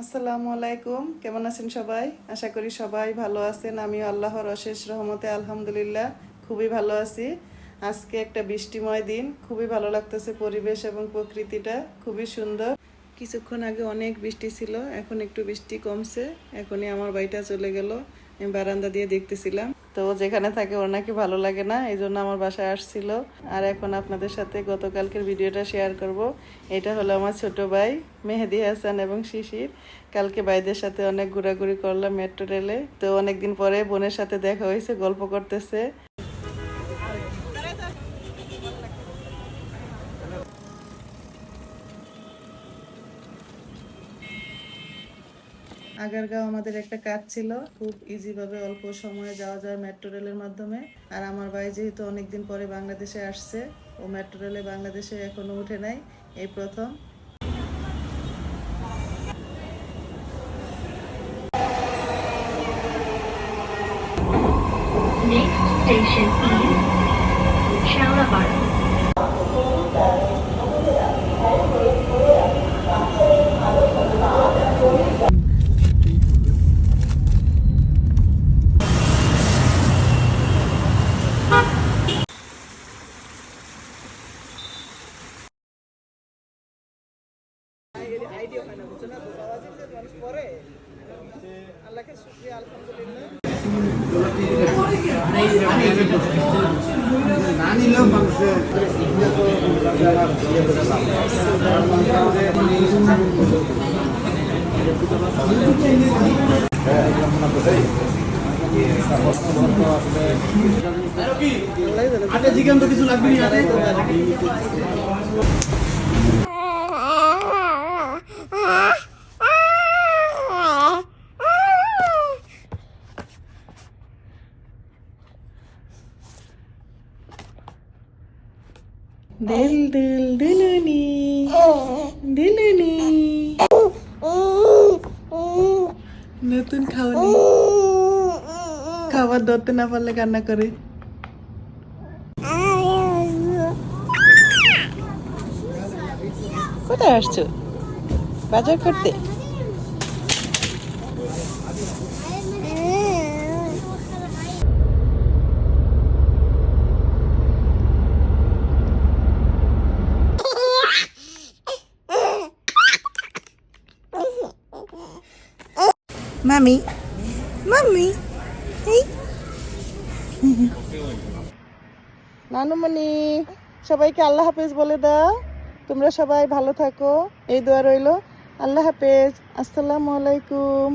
আসসালামু আলাইকুম। কেমন আছেন সবাই? আশা করি সবাই ভালো আছেন। আমি আল্লাহর অশেষ রহমতে আলহামদুলিল্লাহ খুবই ভালো আছি। আজকে একটা বৃষ্টিময় দিন। খুবই ভালো লাগতেছে পরিবেশ এবং প্রকৃতিটা। খুবই সুন্দর। কিছুক্ষণ আগে অনেক বৃষ্টি ছিল, এখন একটু বৃষ্টি কমছে। এখনই আমার বাড়িটা চলে গেল। আমি বারান্দা দিয়ে দেখতেছিলাম। তো যেখানে থাকে ওর নাকি ভালো লাগে না, এই জন্য আমার বাসায় আসছিল। আর এখন আপনাদের সাথে গতকালকের ভিডিওটা শেয়ার করব। এটা হলো আমার ছোট ভাই মেহেদি হাসান এবং শিশির। কালকে ভাইদের সাথে অনেক ঘোরাঘুরি করলাম মেট্রো রেলে। তো অনেকদিন পরে বোনের সাথে দেখা হয়েছে, গল্প করতেছে। আগারগাঁও আমাদের একটা কাজ ছিল, খুব ইজি ভাবে অল্প সময়ে যাওয়া যায় মেট্রো রেলের মাধ্যমে আর আমার ভাই যেহেতু অনেকদিন পরে বাংলাদেশে আসছে, ও মেট্রো রেলে বাংলাদেশে এখনও উঠে নাই, এই প্রথম Next station is Shaurabad. আল্লাহকে শুক্রিয়া আলহামদুলিল্লাহ আগে জিজ্ঞান তো কিছু লাগবে না। দিল দিল দিলনি দিলনি নতুন খাওয়ানি। খাবার ধরতে না পারলে কান্না করে। কোথায় আসছো? বাজার করতে? মামি মামি এই নানুমণি সবাইকে আল্লাহ হাফেজ বলে দাও। তোমরা সবাই ভালো থাকো। এই দোয়া রইল। আল্লাহ হাফেজ। আসসালামু আলাইকুম।